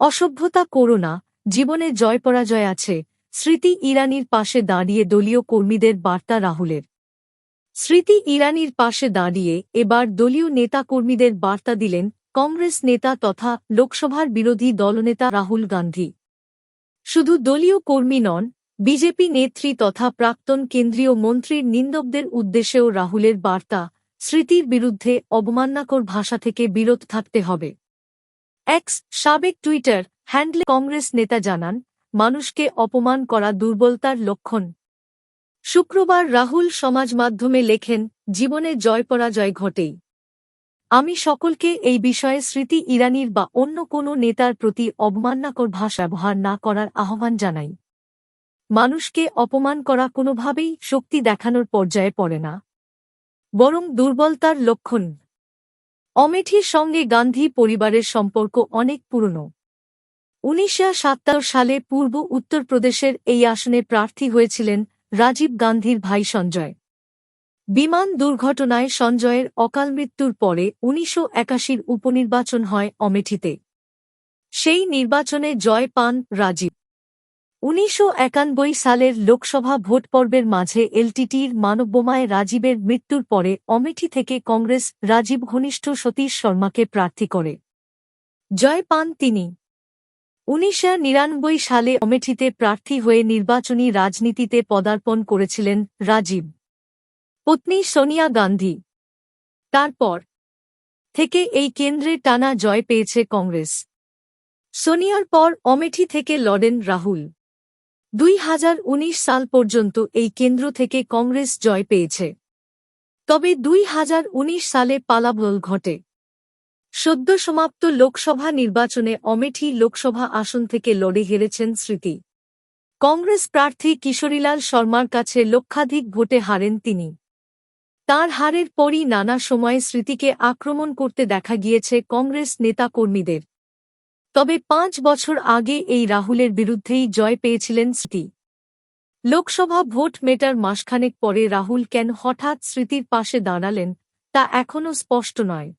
অসভ্যতা করো না, জীবনে জয় পরাজয় আছে, স্মৃতি ইরানির পাশে দাঁড়িয়ে দলীয় কর্মীদের বার্তা রাহুলের। স্মৃতি ইরানির পাশে দাঁড়িয়ে এবার দলীয় নেতাকর্মীদের বার্তা দিলেন কংগ্রেস নেতা তথা লোকসভার বিরোধী দলনেতা রাহুল গান্ধী। শুধু দলীয় কর্মী নন, বিজেপি নেত্রী তথা প্রাক্তন কেন্দ্রীয় মন্ত্রীর নিন্দবদের উদ্দেশ্যেও রাহুলের বার্তা, স্মৃতির বিরুদ্ধে অবমাননাকর ভাষা থেকে বিরত থাকতে হবে। এক্স সাবেক টুইটার হ্যান্ডলে কংগ্রেস নেতা জানান, মানুষকে অপমান করা দুর্বলতার লক্ষণ। শুক্রবার রাহুল সমাজ মাধ্যমে লেখেন, জীবনে জয় পরাজয় ঘটেই। আমি সকলকে এই বিষয়ে স্মৃতি ইরানির বা অন্য কোনো নেতার প্রতি অবমাননাকর ভাষা ব্যবহার না করার আহ্বান জানাই। মানুষকে অপমান করা কোনোভাবেই শক্তি দেখানোর পর্যায়ে পড়ে না। বরং দুর্বলতার লক্ষণ। অমেঠির সঙ্গে গান্ধী পরিবারের সম্পর্ক অনেক পুরনো। উনিশশো সালে পূর্ব উত্তরপ্রদেশের এই আসনে প্রার্থী হয়েছিলেন রাজীব গান্ধীর ভাই সঞ্জয়। বিমান দুর্ঘটনায় সঞ্জয়ের অকাল মৃত্যুর পরে উনিশশো একাশির উপনির্বাচন হয় অমেঠিতে সেই নির্বাচনে জয় পান রাজীব। উনিশশো একানব্বই সালের লোকসভা ভোট পর্বের মাঝে এলটিটির মানববোমায় রাজীবের মৃত্যুর পরে অমেঠি থেকে কংগ্রেস রাজীব ঘনিষ্ঠ সতীশ শর্মাকে প্রার্থী করে। জয় পান তিনি। উনিশশো নিরানব্বই সালে অমেঠিতে প্রার্থী হয়ে নির্বাচনী রাজনীতিতে পদার্পণ করেছিলেন রাজীব। পত্নী সোনিয়া গান্ধী। তারপর থেকে এই কেন্দ্রে টানা জয় পেয়েছে কংগ্রেস। সোনিয়ার পর অমেঠি থেকে লড়েন রাহুল। দুই হাজার উনিশ সাল পর্যন্ত এই কেন্দ্র থেকে কংগ্রেস জয় পেয়েছে। তবে দুই হাজার উনিশ সালে পালাবল ঘটে। সদ্য সমাপ্ত লোকসভা নির্বাচনে অমেঠি লোকসভা আসন থেকে লড়ে হেরেছেন স্মৃতি। কংগ্রেস প্রার্থী কিশোরীলাল শর্মার কাছে লক্ষাধিক ভোটে হারেন তিনি। তার হারের পরই নানা সময়ে স্মৃতিকে আক্রমণ করতে দেখা গিয়েছে কংগ্রেস নেতাকর্মীদের। তবে পাঁচ বছর আগে এই রাহুলের বিরুদ্ধেই জয় পেয়েছিলেন স্মৃতি। লোকসভা ভোট মেটার মাসখানেক পরে রাহুল কেন হঠাৎ স্মৃতির পাশে দাঁড়ালেন, তা এখনও স্পষ্ট নয়।